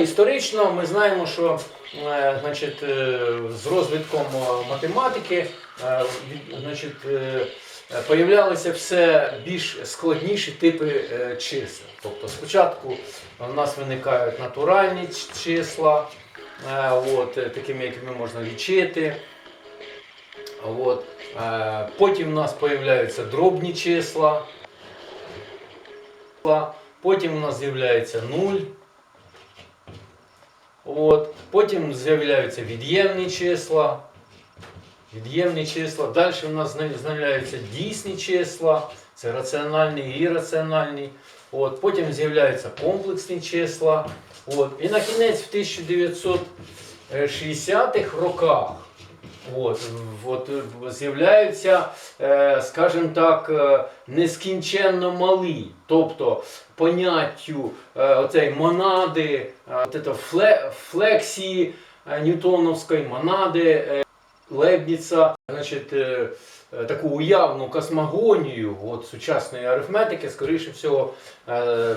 Історично ми знаємо, що е, значить, е, з розвитком е, математики появлялися все більш складніші типи чисел. Тобто спочатку у нас виникають натуральні числа, от, такими, якими можна лічити. От. Потім у нас з'являються дробні числа. Потім у нас з'являється нуль. От. Потім з'являються від'ємні числа. Від'ємні числа. Далі у нас з'являються дійсні числа. Це раціональні і ірраціональні. От. Потім з'являються комплексні числа. От. І на кінець в 1960-х роках От, от, з'являються, е, скажімо так, е, нескінченно малі. Тобто поняттю е, оцей монади, фле, флексії ньютоновської монади Лейбніца, значить, таку уявну космогонію от, сучасної арифметики, скоріше всього,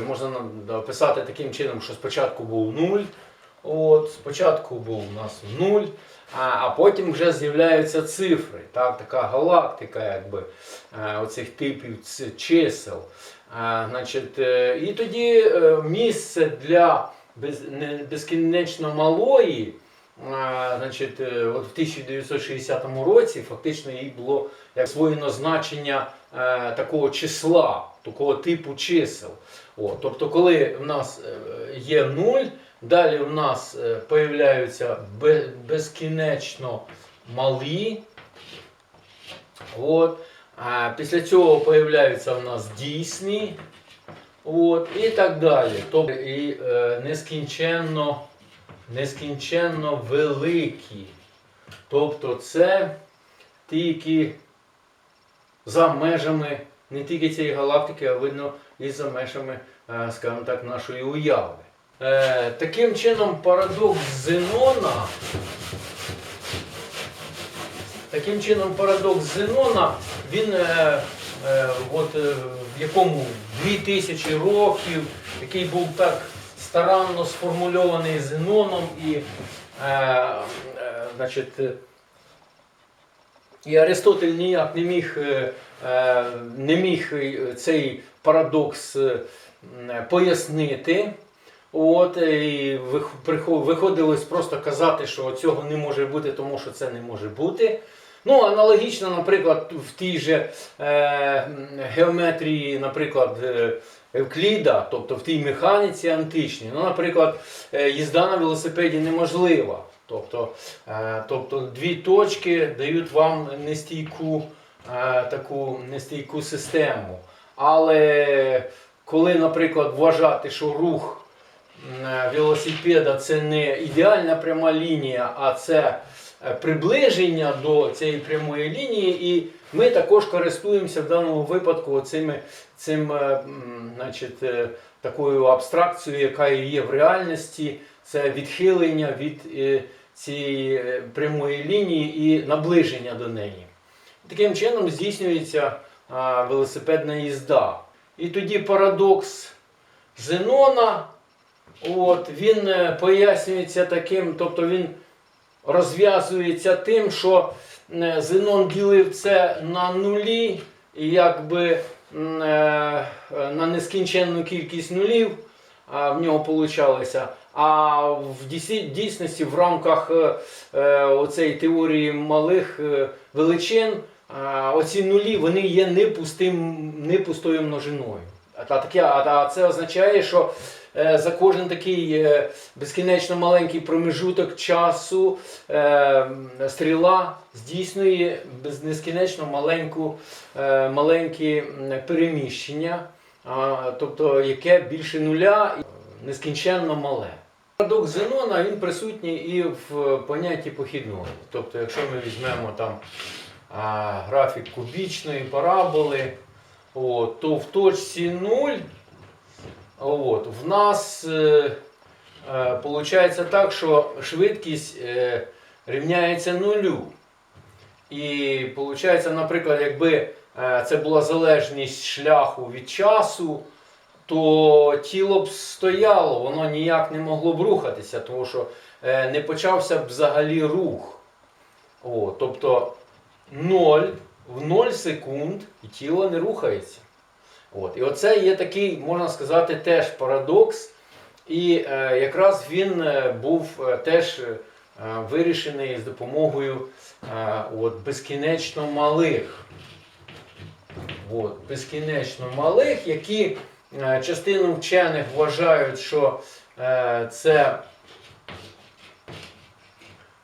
можна на- описати таким чином, що спочатку був нуль. От, спочатку був у нас нуль, а, а потім вже з'являються цифри. Так, така галактика якби, е, оцих типів чисел. А, значить, е, і тоді е, місце для без, не, безкінечно малої, а, значить, е, от в 1960 році фактично їй було як своєно значення е, такого числа, такого типу чисел. О, тобто, коли в нас е, є нуль, далі в нас е, появляються безкінечно малі. От. А після цього появляються в нас дійсні. От, і так далі. Тобто і е, нескінченно, нескінченно великі. Тобто це ті, які за межами не тільки цієї галактики, а видно і за межами, е, скажімо так, нашої уяви. Е, таким чином, парадокс Зенона. Таким чином, парадокс Зенона, він е, е, от, е, в якому 2000 років, який був так старанно сформульований Зеноном і, е, е, значить, і Аристотель ніяк не міг, е, е, не міг цей парадокс пояснити. От, і виходилось просто казати, що цього не може бути, тому що це не може бути. Ну, аналогічно, наприклад, в тій же е, геометрії, наприклад, е, Евкліда, тобто в тій механіці античній, ну, наприклад, е, їзда на велосипеді неможлива. Тобто, е, тобто дві точки дають вам нестійку, е, таку нестійку систему. Але коли, наприклад, вважати, що рух е, велосипеда це не ідеальна пряма лінія, а це е, приближення до цієї прямої лінії, і ми також користуємося в даному випадку цими, цим, е, значить, е, такою абстракцією, яка є в реальності, це відхилення від е, цієї е, прямої лінії і наближення до неї. Таким чином здійснюється велосипедна їзда. І тоді парадокс Зенона, от, він е, пояснюється таким, тобто він розв'язується тим, що е, Зенон ділив це на нулі, якби е, на нескінченну кількість нулів в нього получалося. А в дійсності в рамках оцеї теорії малих величин оці нулі вони є не, пустим, не пустою множиною. А, таке, а, це означає, що е, за кожен такий е, безкінечно маленький промежуток часу е, стріла здійснює без- безкінечно маленьку, маленькі переміщення, тобто яке більше нуля нескінченно мале. Парадокс Зенона він присутній і в понятті похідної. Тобто, якщо ми візьмемо там графік кубічної параболи, от, то в точці 0 от, в нас е, е, виходить так, що швидкість е, рівняється нулю. І виходить, наприклад, якби е, це була залежність шляху від часу, то тіло б стояло, воно ніяк не могло б рухатися, тому що е, не почався б взагалі рух. О, тобто 0 в 0 секунд і тіло не рухається. От. І оце є такий, можна сказати, теж парадокс. І е, якраз він е, був е, теж е, вирішений з допомогою е, от, безкінечно малих. От, безкінечно малих, які е, частину вчених вважають, що е, це.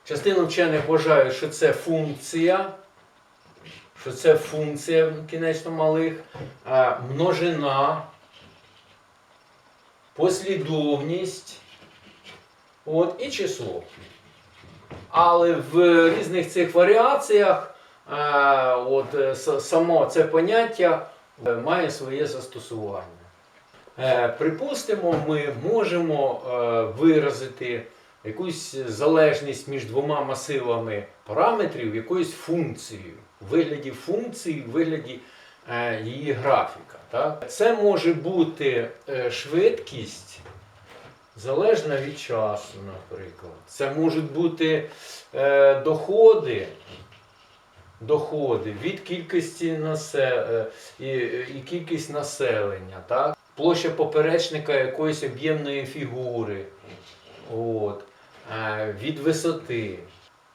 Частину вчених вважають, що це функція, що це функція кінечно малих, множина, послідовність от, і число. Але в різних цих варіаціях от, е, само це поняття е, має своє застосування. Е, Припустимо, ми можемо виразити якусь залежність між двома масивами параметрів якоюсь функцією, у вигляді функції, в вигляді е, її графіка. Так? Це може бути е, швидкість залежна від часу, наприклад. Це можуть бути е, доходи. Доходи від кількості насе... е, і, і кількість населення, так? площа поперечника якоїсь об'ємної фігури, від висоти.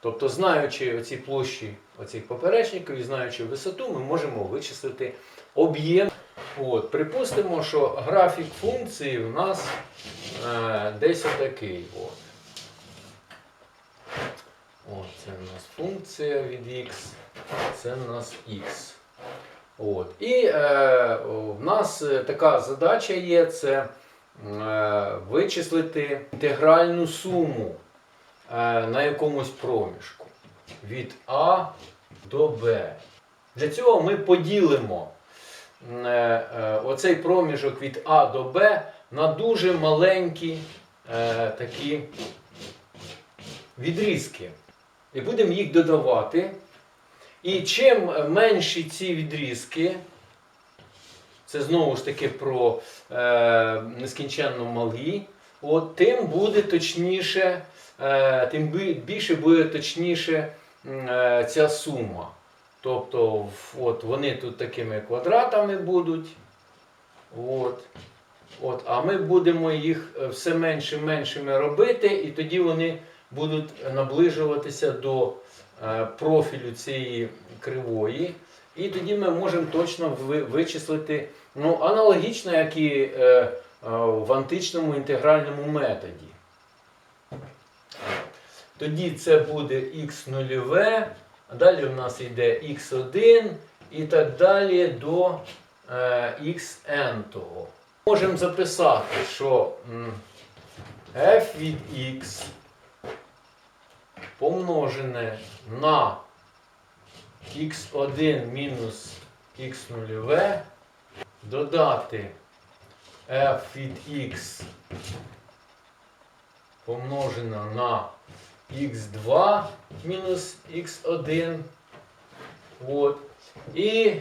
Тобто, знаючи оці площі оцих поперечників і знаючи висоту, ми можемо вичислити об'єм. От, припустимо, що графік функції у нас е, десь отакий. От. От, це у нас функція від x, це у нас x. От. І е, в нас така задача є це е, вичислити інтегральну суму на якомусь проміжку від А до Б. Для цього ми поділимо е, е, оцей проміжок від А до Б на дуже маленькі е, такі відрізки. І будемо їх додавати. І чим менші ці відрізки, це знову ж таки про е, нескінченно малі, от, тим буде точніше, е, тим більше буде точніше е, ця сума. Тобто от, вони тут такими квадратами будуть. От. От, а ми будемо їх е, все менше меншими робити, і тоді вони будуть наближуватися до профілю цієї кривої. І тоді ми можемо точно ви- вичислити ну, аналогічно, як і в античному інтегральному методі. Тоді це буде х нульове, а далі в нас йде х1 і так далі до е, xn того. Можемо записати, що f від x помножене на x1 мінус x нульове, додати f від x помножено на x2 мінус x1. От. І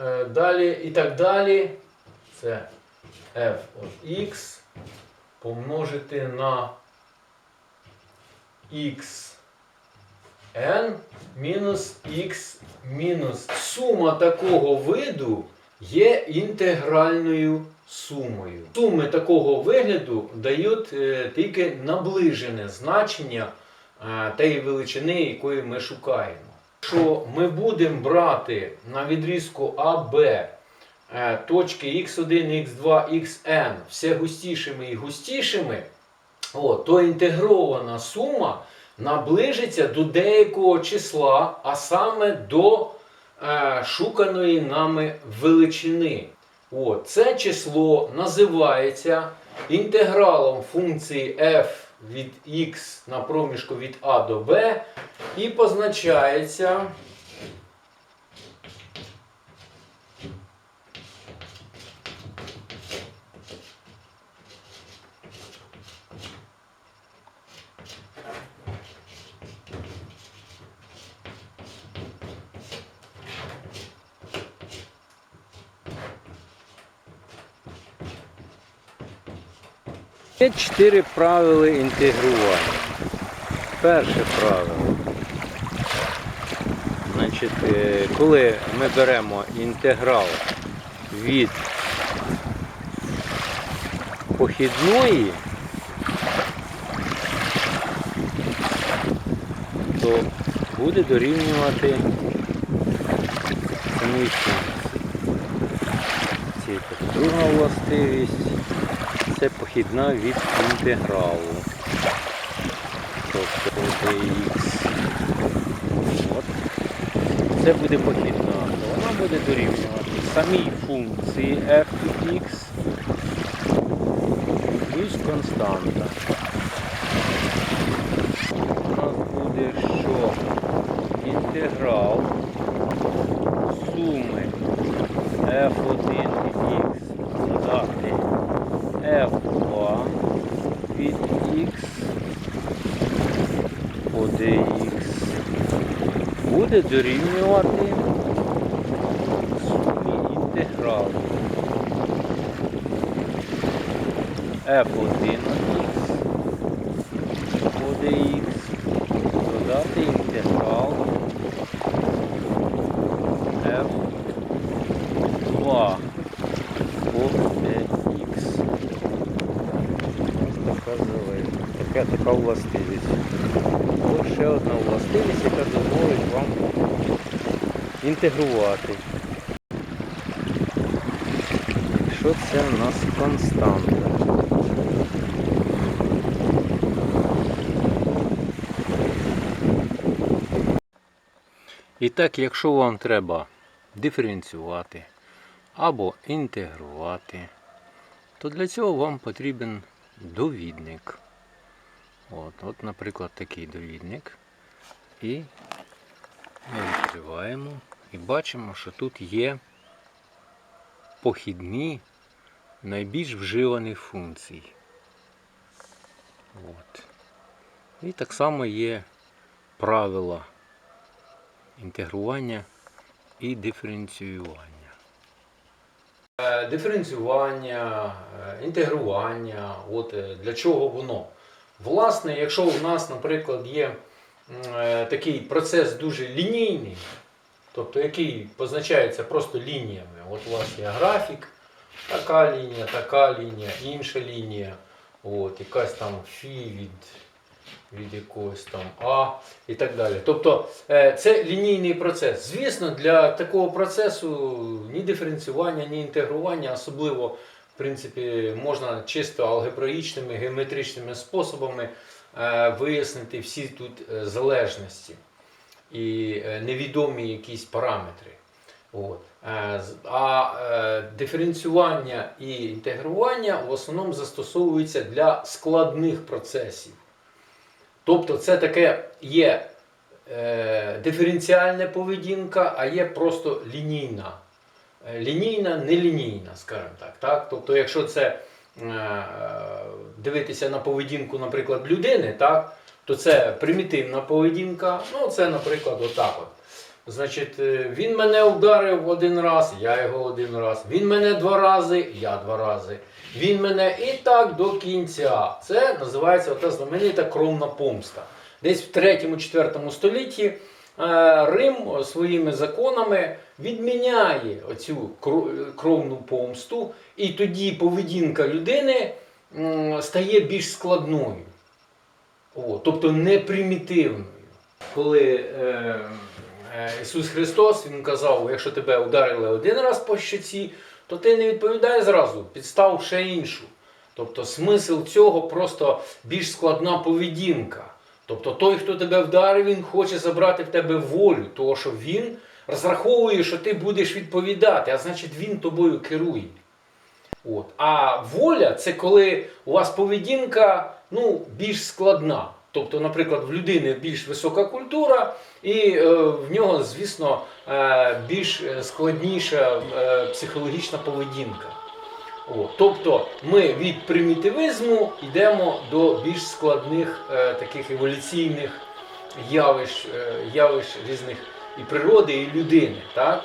е, далі, і так далі. Це f от x помножити на x n мінус x мінус. Сума такого виду є інтегральною сумою. Суми такого вигляду дають е, тільки наближене значення е, тієї величини, якої ми шукаємо. Якщо ми будемо брати на відрізку АБ е, точки x1, x2, xn все густішими і густішими, то інтегрована сума наближиться до деякого числа, а саме до шуканої нами величини. О, це число називається інтегралом функції f від x на проміжку від А до b і позначається Є чотири правила інтегрування. Перше правило. Значить, е, коли ми беремо інтеграл від похідної, то буде дорівнювати функції. Це друга властивість це похідна від інтегралу. Тобто dx. От. Це буде похідна. Вона буде дорівнювати самій функції f від x плюс константа. У нас буде що? Інтеграл суми f1 від x додати f2 від x по dx буде дорівнювати сумі інтегралу f1 від x по dx додати інтеграл f2 по dx. Ось така зелена. Така, така властивість. Ось ще одна властивість, яка дозволить вам інтегрувати. Якщо це у нас константа. І так, якщо вам треба диференціювати або інтегрувати, то для цього вам потрібен довідник. От, от, наприклад, такий довідник. І ми відкриваємо і бачимо, що тут є похідні найбільш вживаних функцій. От. І так само є правила інтегрування і диференціювання. Е, Диференціювання, е, інтегрування, от е, для чого воно? Власне, якщо у нас, наприклад, є такий процес дуже лінійний, тобто який позначається просто лініями. От у вас є графік, така лінія, така лінія, інша лінія, от, якась там фі від, від якогось там А і так далі. Тобто е, це лінійний процес. Звісно, для такого процесу ні диференціювання, ні інтегрування, особливо в принципі, можна чисто алгебраїчними, геометричними способами е, вияснити всі тут е, залежності і е, невідомі якісь параметри. От. Е, А е, диференціювання і інтегрування в основному застосовуються для складних процесів. Тобто це таке є диференціальна поведінка, а є просто лінійна. Лінійна, нелінійна, скажімо так. так? Тобто, якщо це дивитися на поведінку, наприклад, людини, так, то це примітивна поведінка. Ну, це, наприклад, отак. От. Значить, е, він мене ударив один раз, я його один раз. Він мене два рази, я два рази. Він мене і так до кінця. Це називається ота знаменита кровна помста. Десь в 3-4 столітті е, Рим своїми законами відміняє оцю кровну помсту, і тоді поведінка людини стає більш складною. О, тобто не примітивною. Коли е, е, Ісус Христос Він казав, якщо тебе ударили один раз по щоці, то ти не відповідай зразу, підстав ще іншу. Тобто смисл цього просто більш складна поведінка. Тобто той, хто тебе вдарив, він хоче забрати в тебе волю, того що він розраховує, що ти будеш відповідати, а значить він тобою керує. От. А воля це коли у вас поведінка ну, більш складна. Тобто, наприклад, в людини більш висока культура, і е, в нього, звісно, е, більш е, складніша психологічна поведінка. От. Тобто ми від примітивизму йдемо до більш складних таких еволюційних явищ, явищ різних і природи, і людини. Так?